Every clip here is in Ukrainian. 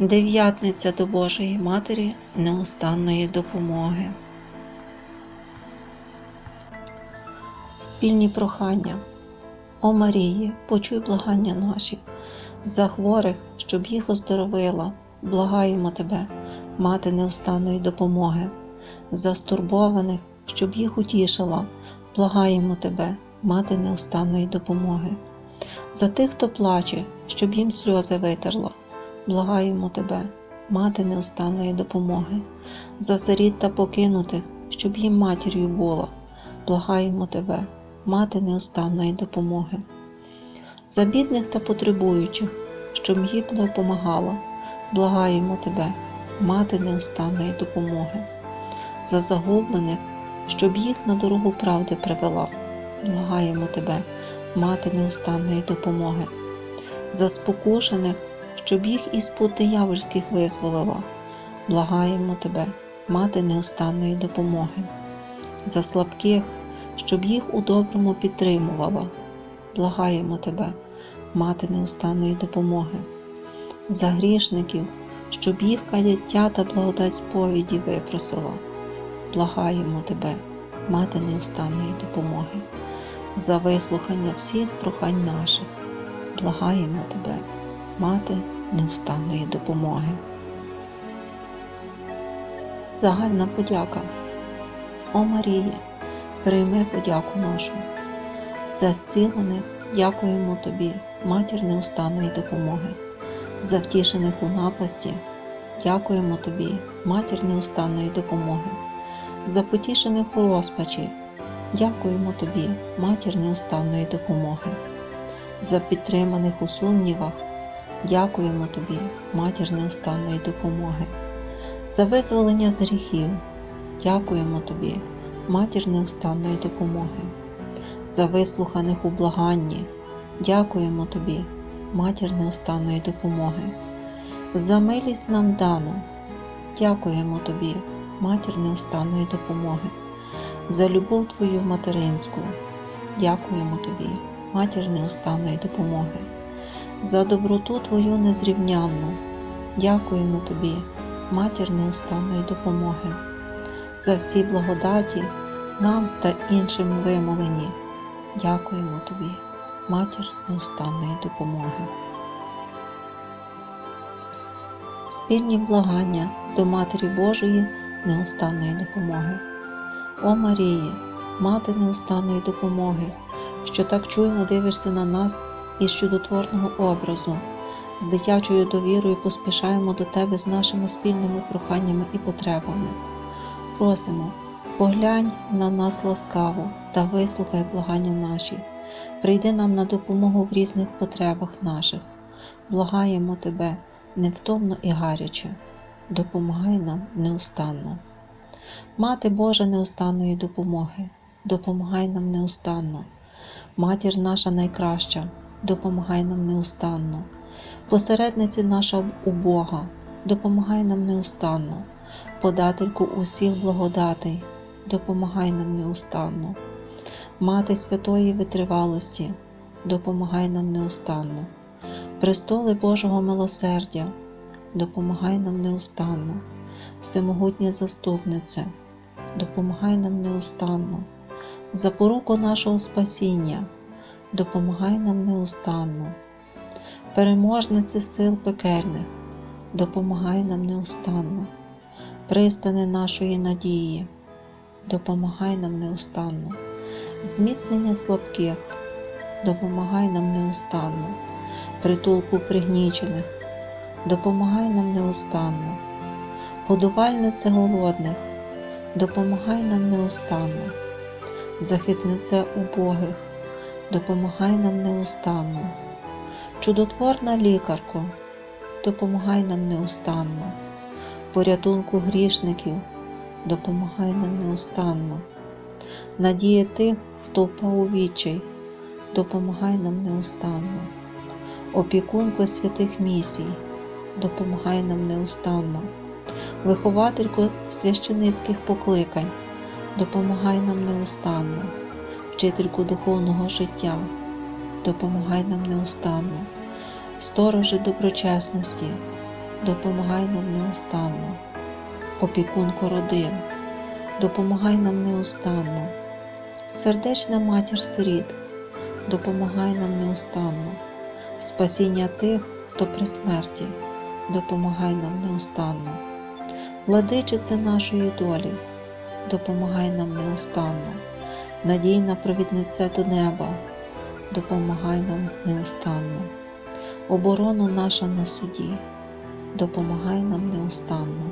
Дев'ятниця до Божої Матері неустанної допомоги. Спільні прохання. О Марії, почуй благання наші, за хворих, щоб їх оздоровила, благаємо Тебе, мати неустанної допомоги, за стурбованих, щоб їх утішила, благаємо Тебе, мати неустанної допомоги, за тих, хто плаче, щоб їм сльози витерла, благаємо Тебе, мати неустанної допомоги, за сиріт та покинутих, щоб їм матір'ю була, благаємо Тебе, мати неустанної допомоги, за бідних та потребуючих, щоб їм допомагала, благаємо Тебе, мати неустанної допомоги, за загублених, щоб їх на дорогу правди привела, благаємо Тебе, мати неустанної допомоги, за спокушених, щоб їх із пут диявольських визволила, благаємо Тебе, мати неустанної допомоги, за слабких, щоб їх у доброму підтримувала, благаємо Тебе, мати неустанної допомоги, за грішників, щоб їх каяття та благодать сповіді випросила, благаємо Тебе, мати неустанної допомоги, за вислухання всіх прохань наших, благаємо Тебе, мати неустанної допомоги. Загальна подяка. О Марія, прийми подяку нашу. За зцілених дякуємо Тобі, матір неустанної допомоги. За втішених у напасті дякуємо Тобі, матір неустанної допомоги. За потішених у розпачі дякуємо Тобі, матір неустанної допомоги. За підтриманих у сумнівах дякуємо Тобі, матір неустанної допомоги. За визволення з гріхів дякуємо Тобі, матір неустанної допомоги. За вислуханих у благанні дякуємо Тобі, матір неустанної допомоги. За милість нам дану дякуємо Тобі, матір неустанної допомоги. За любов Твою материнську дякуємо Тобі, матір неустанної допомоги. За доброту Твою незрівнянну дякуємо Тобі, матір неустанної допомоги. За всі благодаті нам та іншим вимолені. Дякуємо Тобі, матір неустанної допомоги. Спільні благання до Матері Божої неустанної допомоги. О Марії, мати неустанної допомоги, що так чуйно дивишся на нас із чудотворного образу, з дитячою довірою поспішаємо до Тебе з нашими спільними проханнями і потребами. Просимо, поглянь на нас ласкаво та вислухай благання наші. Прийди нам на допомогу в різних потребах наших. Благаємо Тебе невтомно і гаряче, допомагай нам неустанно. Мати Божа неустанної допомоги, допомагай нам неустанно. Матір наша найкраща, допомагай нам неустанно. Посередниці наша у Бога, допомагай нам неустанно. Подательку усіх благодатей, допомагай нам неустанно. Мати святої витривалості, допомагай нам неустанно. Престоли Божого милосердя, допомагай нам неустанно. Всемогутня заступниця, допомагай нам неустанно. Запоруку нашого спасіння, допомагай нам неустанно. Переможниці сил пекельних, допомагай нам неустанно. Пристани нашої надії, допомагай нам неустанно. Зміцнення слабких, допомагай нам неустанно. Притулку пригнічених, допомагай нам неустанно. Годувальнице голодних, допомагай нам неустанно. Захиснице убогих, допомагай нам неустанно. Чудотворна лікарко, допомагай нам неустанно. Порятунку грішників, допомагай нам неустанно. Надія тих, хто впав у відчай, допомагай нам неустанно. Опікунко святих місій, допомагай нам неустанно. Вихователько священицьких покликань, допомагай нам неустанно, вчительку духовного життя, допомагай нам неустанно, сторожи доброчесності, допомагай нам неустанно. Опікунко родин, допомагай нам неустанно. Сердечна матір сиріт, допомагай нам неустанно. Спасіння тих, хто при смерті, допомагай нам неустанно. Владичице нашої долі, допомагай нам неустанно. Надійна провідниця до неба, допомагай нам неустанно. Оборону наша на суді, допомагай нам неустанно.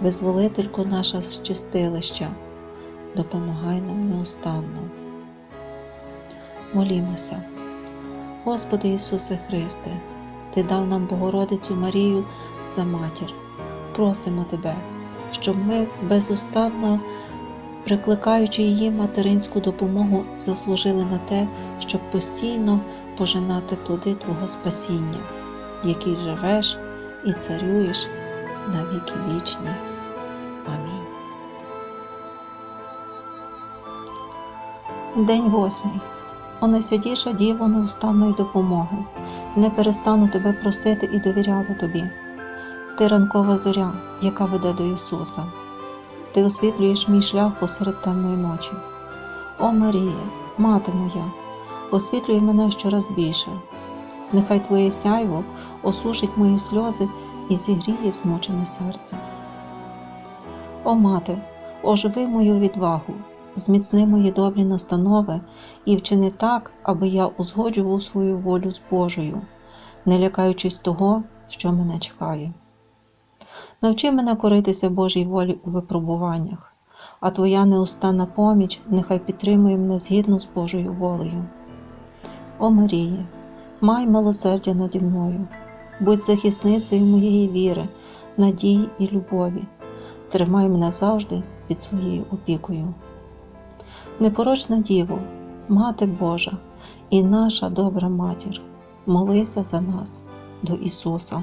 Визволителько наша з чистилища, допомагай нам неустанно. Молімося. Господи Ісусе Христе, Ти дав нам Богородицю Марію за матір. Просимо Тебе, щоб ми безустанно, прикликаючи її материнську допомогу, заслужили на те, щоб постійно пожинати плоди Твого спасіння, в якій живеш і царюєш на віки вічні. Амінь. День восьмий. О найсвятіша Діво неустанної допомоги. Не перестану тебе просити і довіряти тобі. Ти ранкова зоря, яка веде до Ісуса. Ти освітлюєш мій шлях посеред темної ночі. О Марія, мати моя, освітлюй мене щораз більше. Нехай Твоє сяйво осушить мої сльози і зігріє змучене серце. О мати, оживи мою відвагу, зміцни мої добрі настанови і вчини так, аби я узгоджував свою волю з Божою, не лякаючись того, що мене чекає. Навчи мене коритися Божій волі у випробуваннях, а Твоя неустанна поміч нехай підтримує мене згідно з Божою волею. О Марії, май милосердя наді мною, будь захисницею моєї віри, надії і любові, тримай мене завжди під своєю опікою. Непорочна Діво, Мати Божа і наша добра матір, молися за нас до Ісуса.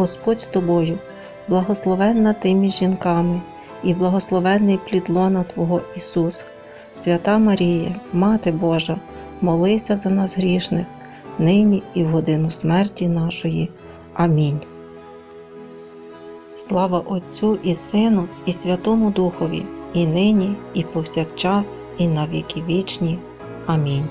Господь з тобою, благословенна ти між жінками, і благословенний плід лона Твого Ісус. Свята Марія, Мати Божа, молися за нас грішних, нині і в годину смерті нашої. Амінь. Слава Отцю і Сину, і Святому Духові, і нині, і повсякчас, і на віки вічні. Амінь.